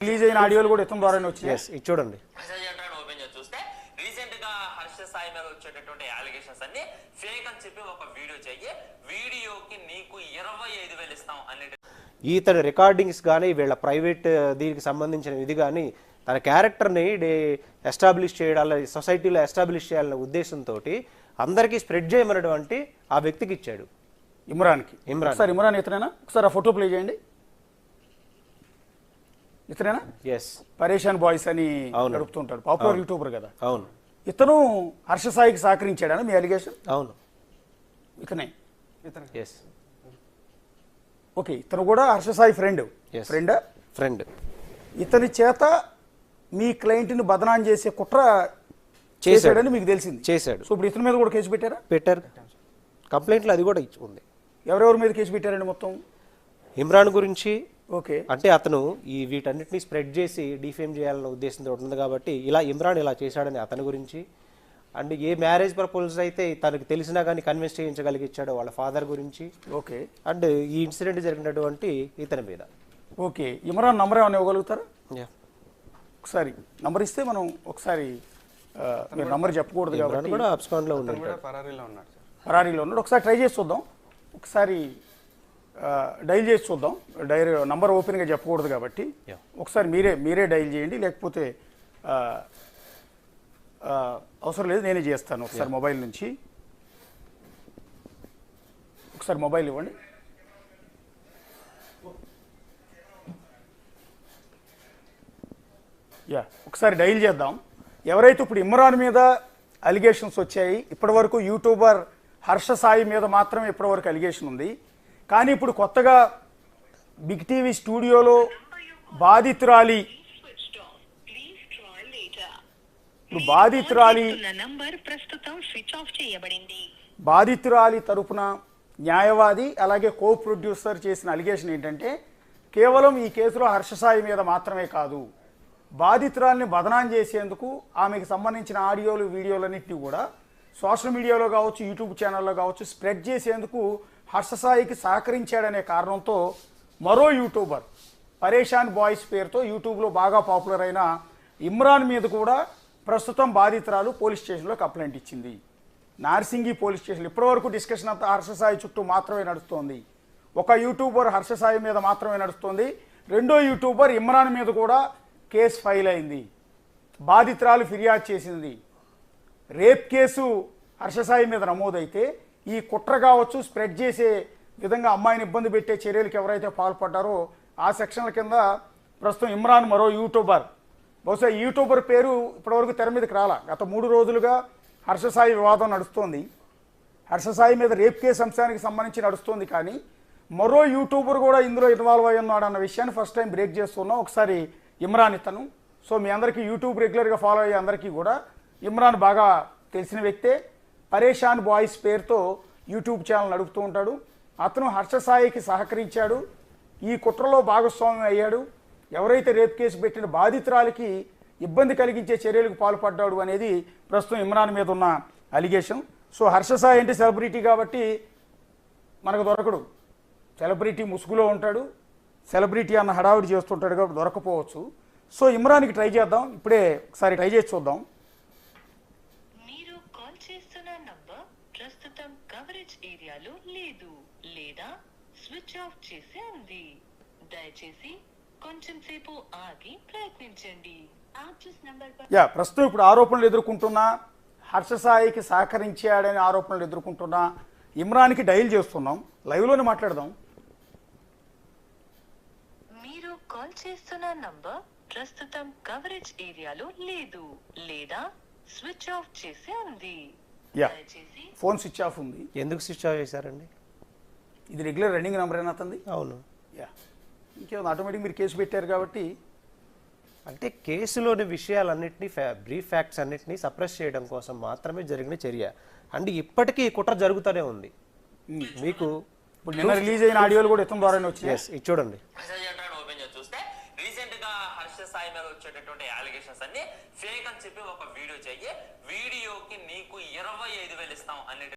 Release అయిన ఆడియోలు కూడా ఇతని ద్వారానే వచ్చినాయి. ఎస్ ఇది చూడండి. ఓపెన్ చేసి చూస్తే రీసెంట్గా హర్ష సాయి మీద వచ్చేటటువంటి అలిగేషన్స్ అన్ని ఫేక్ అని చెప్పి ఒక వీడియో చెయ్యి వీడియోకి నీకు ఇరవై ఐదు వేలు ఇస్తాం అనే ఈతని రికార్డింగ్స్ కానీ వీళ్ళ ప్రైవేట్ దీనికి సంబంధించిన ఇది కానీ తన క్యారెక్టర్ని ఎస్టాబ్లిష్ చేయడాల సొసైటీలో ఎస్టాబ్లిష్ చేయాలనే ఉద్దేశంతో అందరికీ స్ప్రెడ్ చేయమన్నటువంటి ఆ వ్యక్తికి ఇచ్చాడు. ఇమ్రాన్కి. ఇమ్రాన్. ఒకసారి ఇమ్రాన్ ఇతనేనా? ఒకసారి ఆ ఫోటో ప్లే చేయండి. ఇతనేనా ఎస్ పరేషాన్ బాయ్స్ అని. నడుపుతుంటాడు. పాపులర్ యూట్యూబర్ కదా. అవును. ఇతను హర్ష సాయికి సహకరించాడని మీ అలిగేషన్? అవును. ఇతనే? ఎస్ ఓకే ఇతను కూడా Harsha Sai friend. Friend? Friend. ఇతని చేత మీ క్లయింట్ని బదనాం చేసే కుట్ర చేశాడు. చేశాడని మీకు తెలిసింది. చేశాడు. సో ఇప్పుడు ఇతని మీద కూడా కేసు పెట్టారా? పెట్టారు. కంప్లైంట్లో అది కూడా ఇచ్చి ఉంది. ఎవరెవరి మీద కేసు పెట్టారండి మొత్తం? ఇమ్రాన్ గురించి ఓకే. అంటే అతను ఈ వీటన్నిటిని స్ప్రెడ్ చేసి డిఫేమ్ చేయాలన్న ఉద్దేశంతో ఉంటుంది కాబట్టి ఇలా ఇమ్రాన్ ఇలా చేశాడని అతని గురించి. అండ్ ఏ మ్యారేజ్ ప్రపోజల్స్ అయితే తనకు తెలిసినా కానీ కన్విన్స్ చేయించగలిగించాడో వాళ్ళ ఫాదర్ గురించి. ఓకే. అండ్ ఈ ఇన్సిడెంట్ జరిగినటువంటి ఇతని మీద. ఓకే. ఇమ్రాన్ నంబర్ ఏమైనా ఇవ్వగలుగుతారా. ఒకసారి నంబర్ ఇస్తే మనం ఒకసారి నంబర్ చెప్పకూడదు కాబట్టి కూడా అబ్స్కాండ్లో అతను ఉన్నాడు పరారీలో ఉన్నాడు సార్. ఫరారీలో ఉన్నాడు. ఒకసారి ట్రై చేసి చూద్దాం. ఒకసారి డైల్ చేసి చూద్దాం. డైరీ నంబర్ ఓపెన్గా చెప్పకూడదు కాబట్టి. ఒకసారి మీరే మీరే డైల్ చేయండి లేకపోతే అవసరం లేదు నేనే చేస్తాను ఒకసారి మొబైల్ నుంచి. ఒకసారి మొబైల్ ఇవ్వండి. యా ఒకసారి డైల్ చేద్దాం. ఎవరైతే ఇప్పుడు ఇమ్రాన్ మీద అలిగేషన్స్ వచ్చాయి ఇప్పటివరకు యూట్యూబర్ హర్ష సాయి మీద మాత్రమే ఇప్పటివరకు అలిగేషన్ ఉంది. కానీ ఇప్పుడు కొత్తగా బిగ్ టీవీ స్టూడియోలో బాధితురాలి ఇప్పుడు బాధితురాలి ప్రస్తుతం స్విచ్ ఆఫ్ బాధితురాలి తరపున న్యాయవాది అలాగే కో ప్రొడ్యూసర్ చేసిన అలిగేషన్ ఏంటంటే కేవలం ఈ కేసులో హర్షసాయి మీద మాత్రమే కాదు బాధితురాల్ని బదనాం చేసేందుకు ఆమెకు సంబంధించిన ఆడియోలు వీడియోలన్నింటినీ కూడా సోషల్ మీడియాలో కావచ్చు యూట్యూబ్ ఛానల్లో కావచ్చు స్ప్రెడ్ చేసేందుకు హర్షసాయికి సహకరించాడనే కారణంతో మరో యూట్యూబర్ పరేషాన్ బాయ్స్ పేరుతో యూట్యూబ్లో బాగా పాపులర్ అయిన ఇమ్రాన్ మీద కూడా ప్రస్తుతం బాధితురాలు పోలీస్ స్టేషన్లో కంప్లైంట్ ఇచ్చింది. నార్సింగి పోలీస్ స్టేషన్ ఇప్పటివరకు డిస్కషన్ అంతా హర్షసాయి చుట్టూ మాత్రమే నడుస్తోంది. ఒక యూట్యూబర్ హర్షసాయి మీద మాత్రమే నడుస్తోంది. రెండో యూట్యూబర్ ఇమ్రాన్ మీద కూడా కేసు ఫైల్ అయింది. బాధితురాలు ఫిర్యాదు చేసింది. రేప్ కేసు హర్షసాయి మీద నమోదైతే ఈ కుట్ర కావచ్చు స్ప్రెడ్ చేసే విధంగా అమ్మాయిని ఇబ్బంది పెట్టే చర్యలకు ఎవరైతే పాల్పడ్డారో ఆ సెక్షన్ల కింద ప్రస్తుతం ఇమ్రాన్ మరో యూట్యూబర్. బహుశా యూట్యూబర్ పేరు ఇప్పటివరకు తెర మీదకి రాలా. గత మూడు రోజులుగా హర్షసాయి వివాదం నడుస్తోంది. హర్షసాయి మీద రేప్ కేసు అంశానికి సంబంధించి నడుస్తోంది కానీ మరో యూట్యూబర్ కూడా ఇందులో ఇన్వాల్వ్ అయి ఉన్నాడు అన్న విషయాన్ని ఫస్ట్ టైం బ్రేక్ చేస్తున్నాం. ఒకసారి ఇమ్రాన్ ఇతను. సో మీ అందరికీ యూట్యూబ్ రెగ్యులర్గా ఫాలో అయ్యే అందరికీ కూడా ఇమ్రాన్ బాగా తెలిసిన వ్యక్తే. పరేషాన్ బాయ్స్ పేరుతో యూట్యూబ్ ఛానల్ నడుపుతూ ఉంటాడు. అతను హర్షసాయికి సహకరించాడు. ఈ కుట్రలో భాగస్వామ్యం అయ్యాడు. ఎవరైతే రేప్ కేసు పెట్టిన బాధితురాలికి ఇబ్బంది కలిగించే చర్యలకు పాల్పడ్డాడు అనేది ప్రస్తుతం ఇమ్రాన్ మీద ఉన్న అలిగేషన్. సో హర్షసాయి అంటే సెలబ్రిటీ కాబట్టి మనకు దొరకడు. సెలబ్రిటీ ముసుగులో ఉంటాడు. సెలబ్రిటీ అన్న హడావిడి చేస్తుంటాడు కాబట్టి దొరకపోవచ్చు. సో ఇమ్రాన్కి ట్రై చేద్దాం. ఇప్పుడే ఒకసారి ట్రై చేసి చూద్దాం మీరు కాల్ చేస్తున్న నంబర్ స్టోరేజ్ ఏరియాలో లేదు లేదా స్విచ్ ఆఫ్ చేసి ఉంది. దయచేసి కొంచెం సేపు ఆగి ప్రయత్నించండి. యా ప్రస్తుతం ఇప్పుడు ఆరోపణలు ఎదుర్కొంటున్నా హర్ష సాయికి సహకరించాడని ఆరోపణలు ఎదుర్కొంటున్నా ఇమ్రాన్కి డైల్ చేస్తున్నాం లైవ్లోనే మాట్లాడదాం. మీరు కాల్ చేస్తున్న నంబర్ ప్రస్తుతం కవరేజ్ ఏరియాలో లేదు లేదా స్విచ్ ఆఫ్ చేసి ఉంది. యా ఫోన్ స్విచ్ ఆఫ్ ఉంది. ఎందుకు స్విచ్ ఆఫ్ చేశారండి? ఇది రెగ్యులర్ రన్నింగ్ నెంబర్ అయినా అతంది అవును. యా ఇంకేముంది? ఆటోమేటిక్ మీరు కేసు పెట్టారు కాబట్టి. అంటే కేసులోని విషయాలన్నింటినీ బ్రీఫ్ ఫ్యాక్ట్స్ అన్నింటినీ సప్రెస్ చేయడం కోసం మాత్రమే జరిగిన చర్య. అండ్ ఇప్పటికీ ఈ కుట్ర జరుగుతూనే ఉంది. మీకు ఇప్పుడు నిన్న రిలీజ్ అయిన ఆడియోలు కూడా ఇతని ద్వారానే ఇది చూడండి. హర్ష సాయి మీద వచ్చేటటువంటి అలిగేషన్స్ అన్ని ఫేక్ అని చెప్పి ఒక వీడియో చెయ్యి వీడియోకి నీకు ఇరవై ఐదు వేలు ఇస్తాం అనే